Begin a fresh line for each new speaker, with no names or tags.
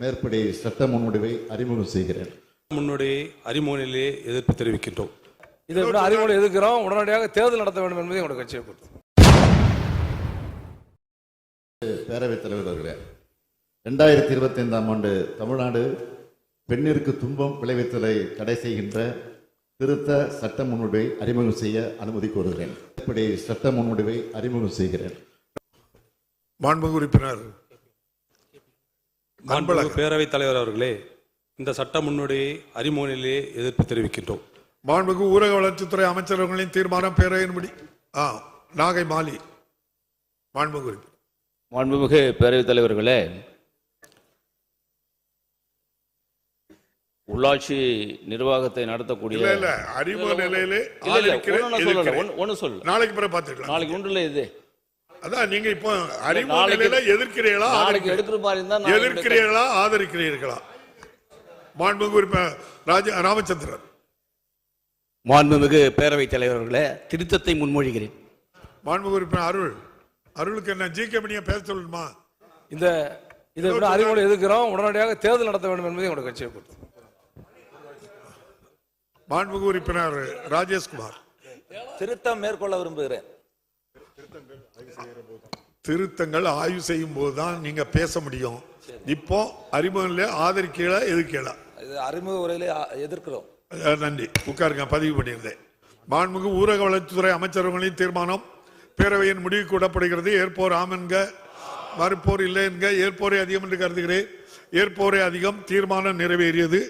மேற்படி சட்ட முன்வடிவை அறிமுகம் செய்கிறேன்.
முன்னுடைய அறிமுகனிலே எதிர்ப்பு தெரிவிக்கின்றோம்.
இதை விட அறிமுறை எதிர்க்கிறோம். உடனடியாக தேர்தல் நடத்த வேண்டும் என்பதை எங்களுடைய கட்சியை பொறுத்து
பேரவைத் தலைவர் அவர்களே ரெண்டாயிரத்தி இருபத்தி ஐந்தாம் ஆண்டு தமிழ்நாடு பெண்ணிற்கு துன்பம் விளைவித்தலை தடை செய்கின்ற திருத்த சட்ட முன்வடிவை அறிமுகம் செய்ய அனுமதி கோருகிறேன். இப்படி சட்ட முன்வடிவை அறிமுகம் செய்கிறேன்.
மாண்புமிகு உறுப்பினர்
பேரவைத் தலைவர் அவர்களே இந்த சட்ட முன்னுடைய அறிமுகனிலே எதிர்ப்பு தெரிவிக்கின்றோம்.
மாண்புமிகு ஊரக வளர்ச்சித்துறை அமைச்சர்களின் தீர்மானம் பேரையின்படி ஆ நாகை மாலி மாண்புமிகு
மாண்புமிகு பேரவைத் தலைவர்களே உள்ளாட்சி நிர்வாகத்தை நடத்தக்கூடிய
இல்ல இல்ல அறிமுக நிலையிலே
ஒண்ணு சொல்லல.
நாளைக்கு பிறகு பார்த்துக்கலாம்.
நாளைக்கு ஒன்றுல இது.
அதான் நீங்க இப்போ நிலையில எதிர்க்கிறீர்களா எதிர்க்கிறீர்களா ஆதரிக்கிறீர்களா? மாண்புமிகு உறுப்பினர் ராஜ ராமச்சந்திரன்.
மாண்புமிகு பேரவைத் தலைவர்களே திருத்தத்தை முன்மொழிகிறேன்.
மாண்புமிகு உறுப்பினர் அருள். அருளுக்கு என்ன ஜி கே மணியை பேச சொல்லணுமா?
இந்த இதை விட அறிமுறை எதிர்க்கிறோம் உடனடியாக தேர்தல் நடத்த வேண்டும் என்பதை எங்களுடைய கட்சியை பொறுத்து
மாண்புமிகு உறுப்பினர் ராஜேஷ்குமார்.
திருத்தம் மேற்கொள்ள விரும்புகிறேன்.
திருத்தங்கள் ஆய்வு செய்யும் போதுதான் நீங்க பேச முடியும். இப்போ அறிமுகம்ல எதிர்க்கீழா?
இது அறிமுக உரையிலே எதிர்க்கிறோம்.
நன்றி. உட்காருங்க பதிவு பண்ணியிருந்தேன் மாண்புமிகு ஊரக வளர்ச்சித்துறை அமைச்சர்களின் தீர்மானம் பேரவையின் முடிவுக்கு விடப்படுகிறது ஏற்போர் ஆம் என்க மறுப்போர் இல்லை என்க ஏற்போரே அதிகம் என்று கருதுகிறேன். ஏற்போரே அதிகம் தீர்மானம் நிறைவேறியது.